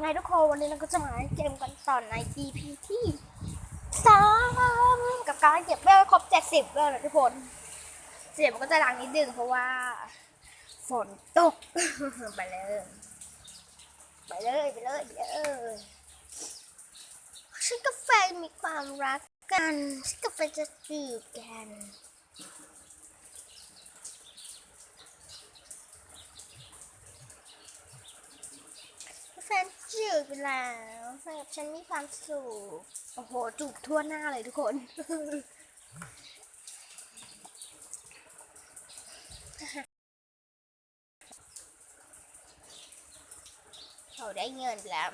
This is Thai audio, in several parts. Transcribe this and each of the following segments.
ไงทุกคนวันนี้เราก็จะมาเล่นเกมกันต่อใน EP ที่สามกับการเก็บเวลครบเจ็ดสิบเวลนะทุกคนเสียงมันก็จะดังนิดนึงเพราะว่า ฝนตก ไปเลย ไปเลยไปเลยไปเลยฉันกับแฟนมีความรักกันฉันกับแฟนจะจีบกัน แฟ นจืดไปแล้วแฟนกับฉันมีความสุข โอ้โห จูบทั่วหน้าเลยทุกคน เขาได้เงินแล้ว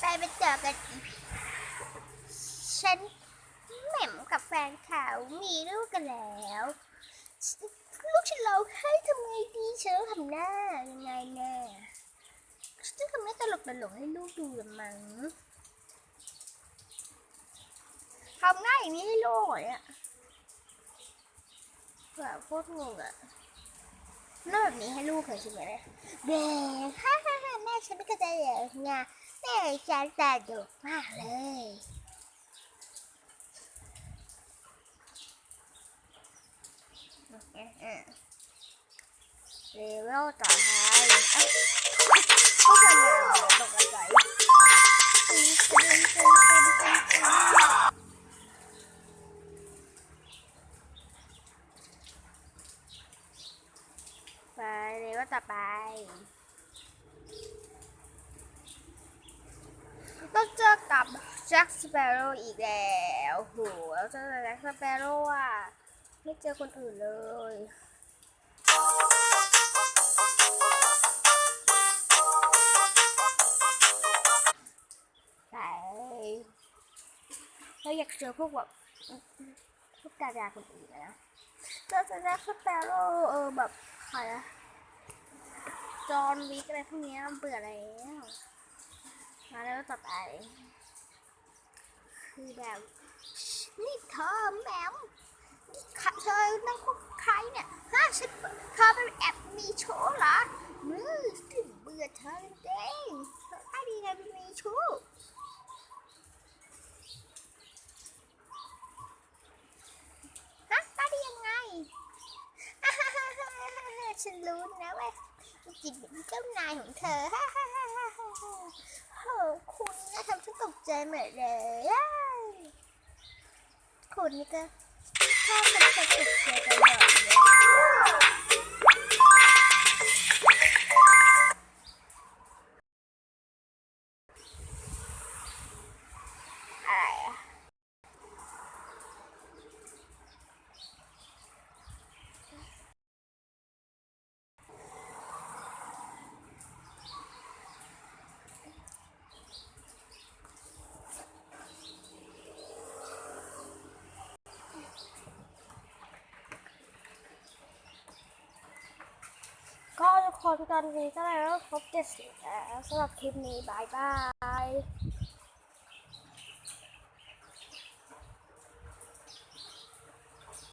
ไปไปเจอกันอีก ฉันแหม่มกับแฟนเขามีลูกกันแล้ว ลูกฉันร้องไห้ทำไงดีฉันต้อทำหน้ายังไงแน่ฉันต้องทำให้ตลกตลกให้ลูกดูละมั้งทำหน้าอย่างนี้ให้ลูกเหรอเนี่ยแบบโคตรงงอะหน้าแบบนี้ให้ลูกเคยใช่ไหมเนี่ยเด็กฮ่าฮ่าฮ่าแม่ฉันไม่เข้าใจเลยไงแม่ฉันแต่ดุมากเลย เลเวลต่อไปเอ้าพวกมันมาตกใจไปเลเวลต่อไปต้องเจอกับแจ็คสเปโร่อีกแล้วโหแล้วเจอแจ็คสเปโร่อะ ไม่เจอคนอื่นเลย เราอยากเจอพวกแบบพวกดาราคนอื่นนะเราจะได้สเปโร่เออแบบใครอะจอห์นวิกอะไรพวกเนี้ยเบื่อแล้วมาแล้วต่อไปคือแบบนี่เธอแหมมนี่เธอนั่งคุกใครเนี่ยฮะฉันเธอเป็นแอบมีโชู้เหรอมือถึงเบื่อเธอเด้งเธอได้ดีไงเป็นมีโชู้ฮะตาได้ยังไง อ่าฮ่าฮ่าฮ่าฮ่า ฉันรู้นะว่าจิตเป็นเจ้านายของเธอฮ่าฮ่าฮ่าฮ่าฮ่าโอ้คุณนะทำฉันตกใจหมดเลยคุณนี่ก็ชอบทำฉันตกใจตลอดเลย คนตอนนี้ก็แล้วครบเจ็ดสิบแล้วสำหรับคลิปนี้บายบาย